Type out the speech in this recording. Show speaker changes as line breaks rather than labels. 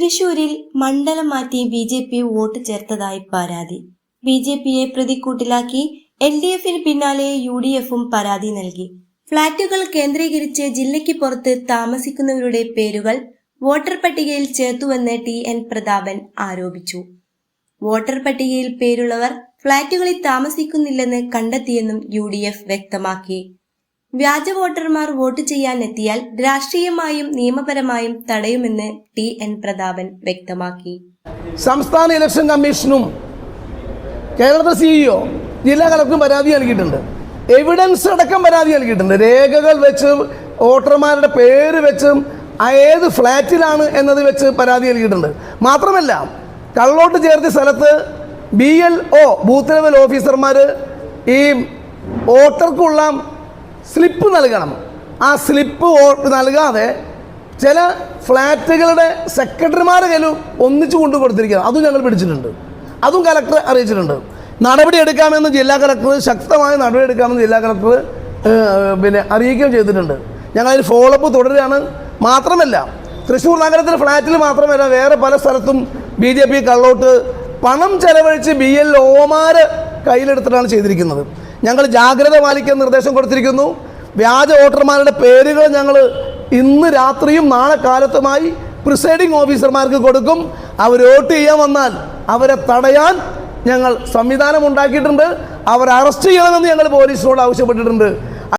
തൃശൂരിൽ മണ്ഡലം മാറ്റി ബി ജെ പി വോട്ട് ചേർത്തതായി പരാതി. ബി ജെ പിയെ പ്രതിക്കൂട്ടിലാക്കി എൽ ഡി എഫിന് പിന്നാലെ യു ഡി എഫും പരാതി നൽകി. ഫ്ളാറ്റുകൾ കേന്ദ്രീകരിച്ച് ജില്ലയ്ക്ക് പുറത്ത് താമസിക്കുന്നവരുടെ പേരുകൾ വോട്ടർ പട്ടികയിൽ ചേർത്തുവെന്ന് ടി എൻ പ്രതാപൻ ആരോപിച്ചു. വോട്ടർ പട്ടികയിൽ പേരുള്ളവർ ഫ്ളാറ്റുകളിൽ താമസിക്കുന്നില്ലെന്ന് കണ്ടെത്തിയെന്നും യു വ്യക്തമാക്കി. വ്യാജ വോട്ടർമാർ വോട്ട് ചെയ്യാൻ എത്തിയാൽ രാഷ്ട്രീയമായും നിയമപരമായും തടയുമെന്ന് ടി എൻ പ്രതാപൻ വ്യക്തമാക്കി.
സംസ്ഥാന ഇലക്ഷൻ കമ്മീഷനും കേരളത്തിലെ സിഇഒ ജില്ലാ കളക്ടറും പരാതി നൽകിയിട്ടുണ്ട്. എവിഡൻസ് അടക്കം പരാതി നൽകിയിട്ടുണ്ട്. രേഖകൾ വെച്ച് വോട്ടർമാരുടെ പേര് വെച്ചും ഏത് ഫ്ലാറ്റിലാണ് എന്നത് വെച്ച് പരാതി നൽകിയിട്ടുണ്ട്. മാത്രമല്ല കള്ളോട്ട് ചേർത്ത സ്ഥലത്ത് B L O booth level ഓഫീസർമാർ ഈ വോട്ടർക്കുള്ള സ്ലിപ്പ് നൽകണം. ആ സ്ലിപ്പ് നൽകാതെ ചില ഫ്ലാറ്റുകളുടെ സെക്രട്ടറിമാരെ കയ്യിലും ഒന്നിച്ചു കൊണ്ടു കൊടുത്തിരിക്കുക അതും ഞങ്ങൾ പിടിച്ചിട്ടുണ്ട്. അതും കലക്ടർ അറിയിച്ചിട്ടുണ്ട്. നടപടി എടുക്കാമെന്ന് ജില്ലാ കലക്ടർ ശക്തമായ നടപടി എടുക്കാമെന്ന് ജില്ലാ കലക്ടർ പിന്നെ അറിയിക്കുകയും ചെയ്തിട്ടുണ്ട്. ഞങ്ങൾ അതിന് ഫോളോപ്പ് തുടരുകയാണ്. മാത്രമല്ല തൃശ്ശൂർ നഗരത്തിലെ ഫ്ലാറ്റിൽ മാത്രമല്ല വേറെ പല സ്ഥലത്തും ബി ജെ പി കള്ളോട്ട് പണം ചെലവഴിച്ച് ബി എൽ ഒമാർ കയ്യിലെടുത്തിട്ടാണ് ചെയ്തിരിക്കുന്നത്. ഞങ്ങൾ ജാഗ്രത പാലിക്കാൻ നിർദ്ദേശം കൊടുത്തിരിക്കുന്നു. വ്യാജ വോട്ടർമാരുടെ പേരുകൾ ഞങ്ങൾ ഇന്ന് രാത്രിയും നാളെ കാലത്തുമായി പ്രിസൈഡിംഗ് ഓഫീസർമാർക്ക് കൊടുക്കും. അവർ വോട്ട് ചെയ്യാൻ വന്നാൽ അവരെ തടയാൻ ഞങ്ങൾ സംവിധാനം ഉണ്ടാക്കിയിട്ടുണ്ട്. അവർ അറസ്റ്റ് ചെയ്യണമെന്ന് ഞങ്ങൾ പോലീസിനോട് ആവശ്യപ്പെട്ടിട്ടുണ്ട്.